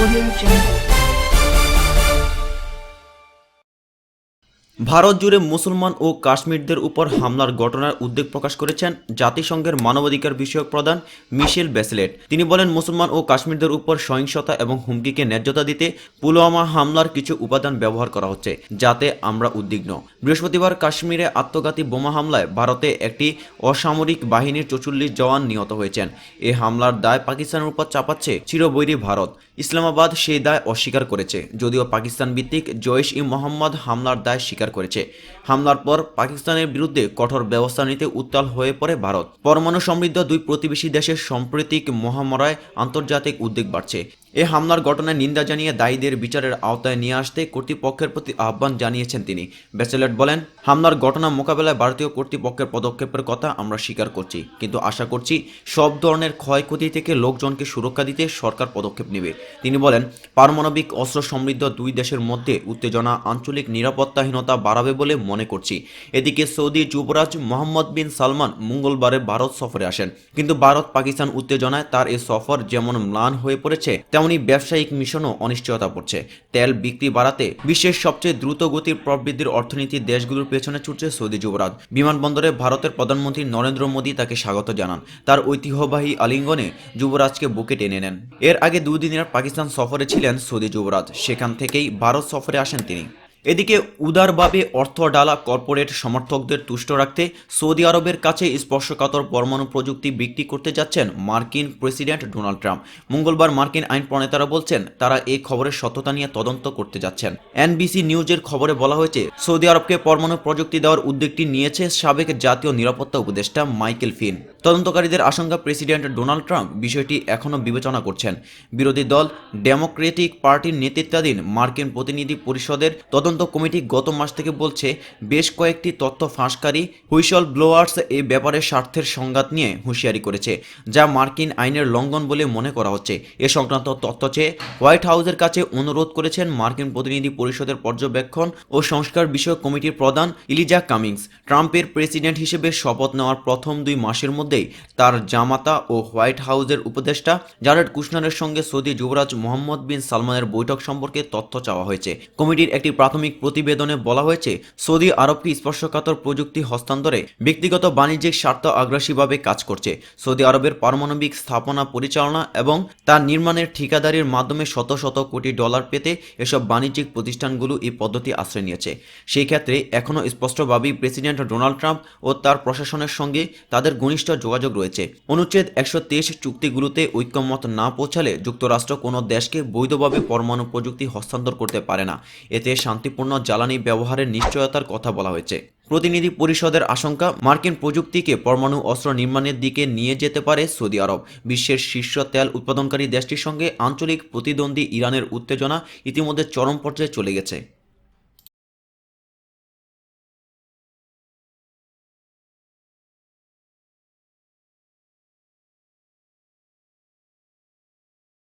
Audio Jungle. Bharat জুড়ে মুসলমান ও কাশ্মীরদের উপর হামলার ঘটনার উদ্বেগ প্রকাশ করেছেন জাতিসংঘের মানবাধিকার বিষয়ক প্রধান মিশেল ব্যাসলেট তিনি বলেন, মুসলমান ও কাশ্মীরদের উপর সহিংসতা এবং হুমকিকে ন্যায্যতা দিতে পুলওয়ামা হামলার কিছু উপাদান ব্যবহার করা হচ্ছে, যাতে আমরা উদ্বিগ্ন। বৃহস্পতিবার কাশ্মীরে আত্মঘাতী বোমা হামলায় ভারতে একটি অসামরিক বাহিনীর চৌচল্লিশ জওয়ান নিহত হয়েছেন। এই হামলার দায় পাকিস্তানের উপর চাপাচ্ছে চিরবৈরী ভারত। ইসলামাবাদ সেই দায় অস্বীকার করেছে, যদিও পাকিস্তান ভিত্তিক জৈশ ই মোহাম্মদ হামলার দায় স্বীকার করেছে। হামলার পর পাকিস্তানের বিরুদ্ধে কঠোর ব্যবস্থা নিতে উত্তাল হয়ে পড়ে ভারত। পরমাণু সমৃদ্ধ দুই প্রতিবেশী দেশের সাম্প্রতিক মহামারায় আন্তর্জাতিক উদ্বেগ বাড়ছে। এ হামলার ঘটনায় নিন্দা জানিয়ে দায়ীদের বিচারের আওতায় নিয়ে আসতে কর্তৃপক্ষের প্রতি আহ্বান জানিয়েছেন তিনি। ব্যাচেলেট বলেন, হামলার ঘটনা মোকাবেলায় ভারতীয় কর্তৃপক্ষের পদক্ষেপের কথা আমরা স্বীকার করছি, কিন্তু আশা করছি সব ধরনের ক্ষয়ক্ষতি থেকে লোকজনকে সুরক্ষা দিতে সরকার পদক্ষেপ নেবে। তিনি বলেন, পারমাণবিক অস্ত্র সমৃদ্ধ দুই দেশের মধ্যে উত্তেজনা, আঞ্চলিক নিরাপত্তাহীনতা বাড়াবে বলে মনে করছি। এদিকে সৌদি যুবরাজ মোহাম্মদ বিন সালমান মঙ্গলবারে ভারত সফরে আসেন, কিন্তু ভারত পাকিস্তান উত্তেজনায় তার এই সফর যেমন ম্লান হয়ে পড়েছে তেমনি ব্যবসায়িক মিশনও অনিশ্চয়তা পড়ছে। তেল বিক্রি বাড়াতে বিশ্বের সবচেয়ে দ্রুত গতির প্রবৃদ্ধির অর্থনীতি দেশগুলোর পেছনে ছুটছে সৌদি যুবরাজ। বিমানবন্দরে ভারতের প্রধানমন্ত্রী নরেন্দ্র মোদী তাকে স্বাগত জানান। তার ঐতিহ্যবাহী আলিঙ্গনে যুবরাজকে বুকে টেনে নেন। এর আগে দুদিনের পাকিস্তান সফরে ছিলেন সৌদি যুবরাজ। সেখান থেকেই ভারত সফরে আসেন তিনি। এদিকে উদারভাবে অর্থ ডালা কর্পোরেট সমর্থকদের তুষ্ট রাখতে সৌদি আরবের কাছে স্পর্শকাতর পরমাণু প্রযুক্তি বিক্রি করতে যাচ্ছেন মার্কিন প্রেসিডেন্ট ডোনাল্ড ট্রাম্প। মঙ্গলবার মার্কিন আইন প্রণেতারা বলছেন, তারা এই খবরের সত্যতা নিয়ে তদন্ত করতে যাচ্ছেন। এনবিসি নিউজের খবরে বলা হয়েছে, সৌদি আরবকে পরমাণু প্রযুক্তি দেওয়ার উদ্যোগটি নিয়েছে সাবেক জাতীয় নিরাপত্তা উপদেষ্টা মাইকেল ফিন। তদন্তকারীদের আশঙ্কা প্রেসিডেন্ট ডোনাল্ড ট্রাম্প বিষয়টি এখনও বিবেচনা করছেন। বিরোধী দল, ডেমোক্রেটিক পার্টির নেতৃত্বাধীন মার্কিন প্রতিনিধি পরিষদের তদন্ত কমিটি গত মাস থেকে বলছে, বেশ কয়েকটি তথ্য ফাঁসকারী হুইসল ব্লোয়ার্স এই ব্যাপারে স্বার্থের সংঘাত নিয়ে হুঁশিয়ারি করেছে, যা মার্কিন আইনের লঙ্ঘন বলে মনে করা হচ্ছে। এ সংক্রান্ত তথ্য চেয়ে হোয়াইট হাউসের কাছে অনুরোধ করেছেন মার্কিন প্রতিনিধি পরিষদের পর্যবেক্ষণ ও সংস্কার বিষয়ক কমিটির প্রধান ইলিজা কামিংস। ট্রাম্পের প্রেসিডেন্ট হিসেবে শপথ নেওয়ার প্রথম দুই মাসের মধ্যেই তার জামাতা ও হোয়াইট হাউসের উপদেষ্টা জারেড কুশনারের সঙ্গে সৌদি যুবরাজ মোহাম্মদ বিন সালমানের বৈঠক সম্পর্কে তথ্য চাওয়া হয়েছে। কমিটির একটি প্রাথমিক প্রতিবেদনে বলা হয়েছে, সৌদি আরবকে স্পর্শকাতর প্রযুক্তি হস্তান্তরে ব্যক্তিগত বাণিজ্যিক স্বার্থ আগ্রাসীভাবে কাজ করছে। সৌদি আরবের পারমাণবিক স্থাপনা পরিচালনা এবং তার নির্মাণের ঠিকাদারির মাধ্যমে শত শত কোটি ডলার পেতে এসব বাণিজ্যিক প্রতিষ্ঠানগুলো এই পদ্ধতি আশ্রয় নিয়েছে। সেই ক্ষেত্রে এখনও স্পষ্টভাবেই প্রেসিডেন্ট ডোনাল্ড ট্রাম্প ও তার প্রশাসনের সঙ্গে তাদের ঘনিষ্ঠ যোগাযোগ রয়েছে। অনুচ্ছেদ একশো তেইশ চুক্তিগুলোতে ঐক্যমত না পৌঁছালে যুক্তরাষ্ট্র কোনো দেশকে বৈধভাবে পরমাণু প্রযুক্তি হস্তান্তর করতে পারে না। এতে শান্তিপূর্ণ জ্বালানি ব্যবহারের নিশ্চয়তার কথা বলা হয়েছে। প্রতিনিধি পরিষদের আশঙ্কা, মার্কিন প্রযুক্তিকে পরমাণু অস্ত্র নির্মাণের দিকে নিয়ে যেতে পারে সৌদি আরব। বিশ্বের শীর্ষ তেল উৎপাদনকারী দেশটির সঙ্গে আঞ্চলিক প্রতিদ্বন্দ্বী ইরানের উত্তেজনা ইতিমধ্যে চরম পর্যায়ে চলে গেছে।